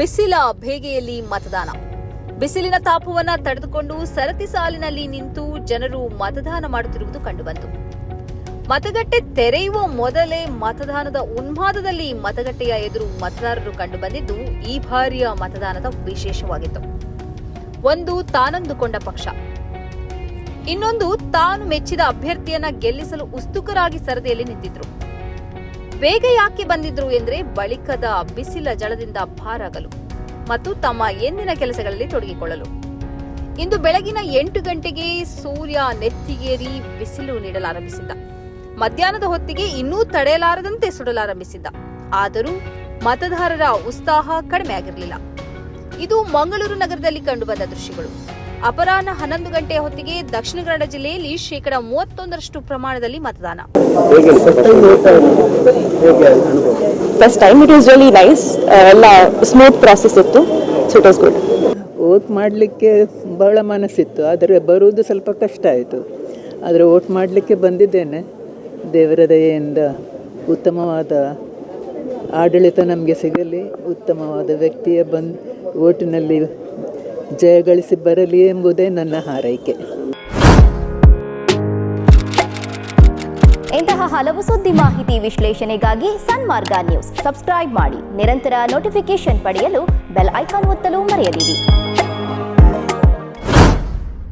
ಬಿಸಿಲ ಬೇಗೆಯಲ್ಲಿ ಮತದಾನ. ಬಿಸಿಲಿನ ತಾಪವನ್ನ ತಡೆದುಕೊಂಡು ಸರತಿ ಸಾಲಿನಲ್ಲಿ ನಿಂತು ಜನರು ಮತದಾನ ಮಾಡುತ್ತಿರುವುದು ಕಂಡುಬಂತು. ಮತಗಟ್ಟೆ ತೆರೆಯುವ ಮೊದಲೇ ಮತದಾನದ ಉನ್ಮಾದದಲ್ಲಿ ಮತಗಟ್ಟೆಯ ಎದುರು ಮತದಾರರು ಕಂಡುಬಂದಿದ್ದು, ಈ ಬಾರಿಯ ಮತದಾನದ ವಿಶೇಷವಾಗಿತ್ತು. ಒಂದು ತಾನಂದುಕೊಂಡ ಪಕ್ಷ. ಇನ್ನೊಂದು ತಾನು ಮೆಚ್ಚಿದ ಅಭ್ಯರ್ಥಿಯನ್ನ ಗೆಲ್ಲಿಸಲು ಉತ್ಸುಕರಾಗಿ ಸರದಿಯಲ್ಲಿ ನಿಂತಿದ್ರು. ಬೇಗ ಯಾಕೆ ಬಂದಿದ್ರು ಎಂದ್ರೆ ಬಳಿಕದ ಬಿಸಿಲ ಜಳದಿಂದ ಭಾರಾಗಲು ಮತ್ತು ತಮ್ಮ ಎಂದಿನ ಕೆಲಸಗಳಲ್ಲಿ ತೊಡಗಿಕೊಳ್ಳಲು. ಇಂದು ಬೆಳಗಿನ ಎಂಟು ಗಂಟೆಗೆ ಸೂರ್ಯ ನೆತ್ತಿಗೇರಿ ಬಿಸಿಲು ನೀಡಲಾರಂಭಿಸಿದ್ದ. ಮಧ್ಯಾಹ್ನದ ಹೊತ್ತಿಗೆ ಇನ್ನೂ ತಡೆಯಲಾರದಂತೆ ಸುಡಲಾರಂಭಿಸಿದ್ದ. ಆದರೂ ಮತದಾರರ ಉತ್ಸಾಹ ಕಡಿಮೆ ಆಗಿರಲಿಲ್ಲ ಇದು ಮಂಗಳೂರು ನಗರದಲ್ಲಿ ಕಂಡುಬಂದ ದೃಶ್ಯಗಳು. ಅಪರಾಹ್ನ ಹನ್ನೊಂದು ಗಂಟೆ ಹೊತ್ತಿಗೆ ದಕ್ಷಿಣ ಕನ್ನಡ ಜಿಲ್ಲೆಯಲ್ಲಿ ಶೇಕಡಾ ಮೂವತ್ತೊಂದರಷ್ಟು ಪ್ರಮಾಣದಲ್ಲಿ ಮತದಾನ. First time it is really nice ಎಲ್ಲ ಸ್ಮೂತ್ ಪ್ರಾಸೆಸ್ ಇತ್ತು. So it was good vote ಮಾಡಲಿಕ್ಕೆ ಬಹಳ ಮನಸ್ಸಿತ್ತು. ಆದರೆ ಬರುವುದು ಸ್ವಲ್ಪ ಕಷ್ಟ ಆಯಿತು. ಆದರೆ ವೋಟ್ ಮಾಡಲಿಕ್ಕೆ ಬಂದಿದ್ದೇನೆ. ದೇವರ ದಯೆಯಿಂದ ಉತ್ತಮವಾದ ಆಡಳಿತ ನಮಗೆ ಸಿಗಲಿ. ಉತ್ತಮವಾದ ವ್ಯಕ್ತಿಯ ಬಂದು ಓಟಿನಲ್ಲಿ ಜಯಗಳಿಸಿ ಬರಲಿ ಎಂಬುದೇ ನನ್ನ ಹಾರೈಕೆ. ಇಂತಹ ಹಲವು ಸುದ್ದಿ ಮಾಹಿತಿ ವಿಶ್ಲೇಷಣೆಗಾಗಿ ಸನ್ಮಾರ್ಗ ನ್ಯೂಸ್. ಸಬ್ಸ್ಕ್ರೈಬ್ ಮಾಡಿ. ನಿರಂತರ ನೋಟಿಫಿಕೇಶನ್ ಪಡೆಯಲು ಬೆಲ್ ಐಕಾನ್ ಒತ್ತಲು ಮರೆಯದಿರಿ.